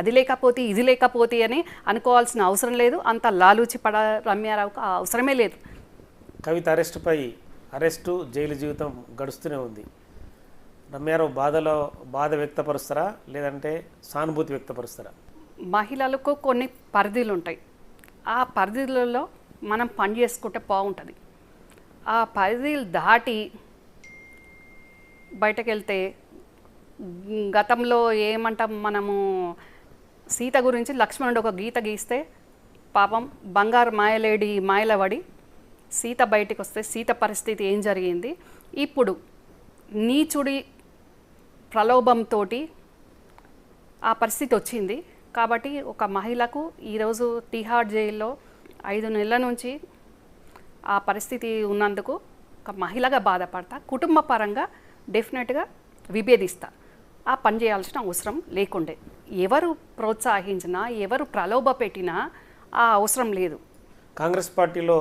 అది లేకపోతే ఇది లేకపోతే అని అనుకోవాల్సిన అవసరం లేదు. అంత లాలూచి పడ రమ్యారావుకు ఆ అవసరమే లేదు. కవిత అరెస్టుపై అరెస్టు జైలు జీవితం గడుస్తూనే ఉంది. రమ్యారావు బాధలో బాధ వ్యక్తపరుస్తారా? లేదంటే సానుభూతి వ్యక్తపరుస్తారా? మహిళలకు కొన్ని పరిధులు ఉంటాయి ఆ పరిధులలో మనం పని చేసుకుంటే బాగుంటుంది. ఆ పరిధులు దాటి బయటకు వెళ్తే గతంలో ఏమంటాం మనము సీత గురించి లక్ష్మణుడు ఒక గీత గీస్తే పాపం బంగారు మాయలేడి మాయలవడి సీత బయటికి వస్తే సీత పరిస్థితి ఏం జరిగింది? ఇప్పుడు నీచుడి ప్రలోభంతో ఆ పరిస్థితి వచ్చింది. కాబట్టి ఒక మహిళకు ఈరోజు తిహార్ జైల్లో ఐదు నెలల నుంచి ఆ పరిస్థితి ఉన్నందుకు ఒక మహిళగా బాధపడతా కుటుంబ పరంగా డెఫినెట్గా విభేదిస్తా. ఆ పని చేయాల్సిన అవసరం లేకుండే. ఎవరు ప్రోత్సహించినా ఎవరు ప్రలోభ పెట్టినా ఆ అవసరం లేదు. కాంగ్రెస్ పార్టీలో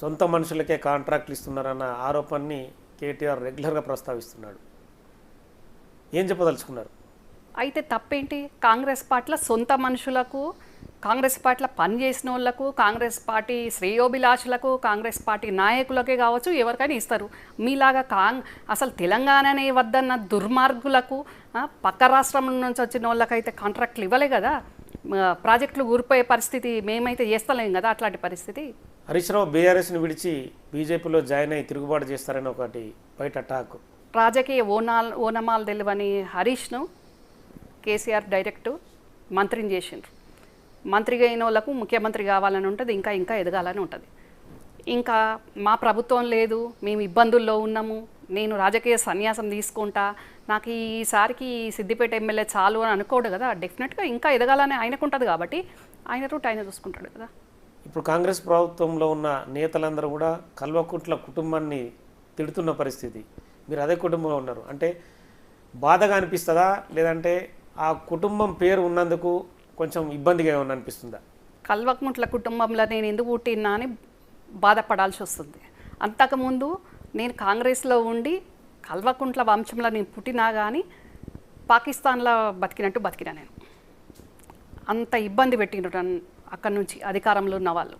సొంత మనుషులకే కాంట్రాక్ట్లు ఇస్తున్నారన్న ఆరోపణని కేటీఆర్ రెగ్యులర్గా ప్రస్తావిస్తున్నాడు. ఏం చెప్పదలుచుకున్నారు? అయితే తప్పేంటి? కాంగ్రెస్ పార్టీలో సొంత మనుషులకు కాంగ్రెస్ పార్టీలో పనిచేసిన వాళ్ళకు కాంగ్రెస్ పార్టీ శ్రేయోభిలాషులకు కాంగ్రెస్ పార్టీ నాయకులకే కావచ్చు ఎవరికైనా ఇస్తారు. మీలాగా కాంగ్ అసలు తెలంగాణనే వద్దన్న దుర్మార్గులకు పక్క రాష్ట్రం నుంచి వచ్చిన వాళ్ళకైతే కాంట్రాక్ట్లు ఇవ్వలే కదా. ప్రాజెక్టులు ఊరిపోయే పరిస్థితి మేమైతే చేస్తలేం కదా అట్లాంటి పరిస్థితి. హరీష్ రావు బీఆర్ఎస్ని విడిచి బీజేపీలో జాయిన్ అయ్యి తిరుగుబాటు చేస్తారని ఒకటి బయట టాక్. రాజకీయ ఓనాల్ ఓనమాలు తెలివని హరీష్ను కేసీఆర్ డైరెక్ట్ మంత్రిని చేసిండ్రు. మంత్రిగా అయిన వాళ్ళకు ముఖ్యమంత్రి కావాలని ఉంటుంది ఇంకా ఇంకా ఎదగాలని ఉంటుంది. ఇంకా మా ప్రభుత్వం లేదు మేము ఇబ్బందుల్లో ఉన్నాము నేను రాజకీయ సన్యాసం తీసుకుంటా నాకు ఈసారికి సిద్దిపేట ఎమ్మెల్యే చాలు అని అనుకోడు కదా డెఫినెట్గా ఇంకా ఎదగాలని ఆయనకు ఉంటుంది కాబట్టి ఆయన రూట్ ఆయన చూసుకుంటాడు కదా. ఇప్పుడు కాంగ్రెస్ ప్రభుత్వంలో ఉన్న నేతలందరూ కూడా కల్వకుంట్ల కుటుంబాన్ని తిడుతున్న పరిస్థితి. మీరు అదే కుటుంబంలో ఉన్నారు. అంటే బాధగా అనిపిస్తుందా? లేదంటే ఆ కుటుంబం పేరు ఉన్నందుకు కొంచెం ఇబ్బందిగా ఏమన్నా అనిపిస్తుందా కల్వకుంట్ల కుటుంబంలో నేను ఎందుకు పుట్టినా అని బాధపడాల్సి వస్తుంది. అంతకుముందు నేను కాంగ్రెస్లో ఉండి కల్వకుంట్ల వంశంలో నేను పుట్టినా కానీ పాకిస్తాన్లో బతికినట్టు బతికినా నేను. అంత ఇబ్బంది పెట్టినట్టు అక్కడి నుంచి అధికారంలో ఉన్న వాళ్ళు.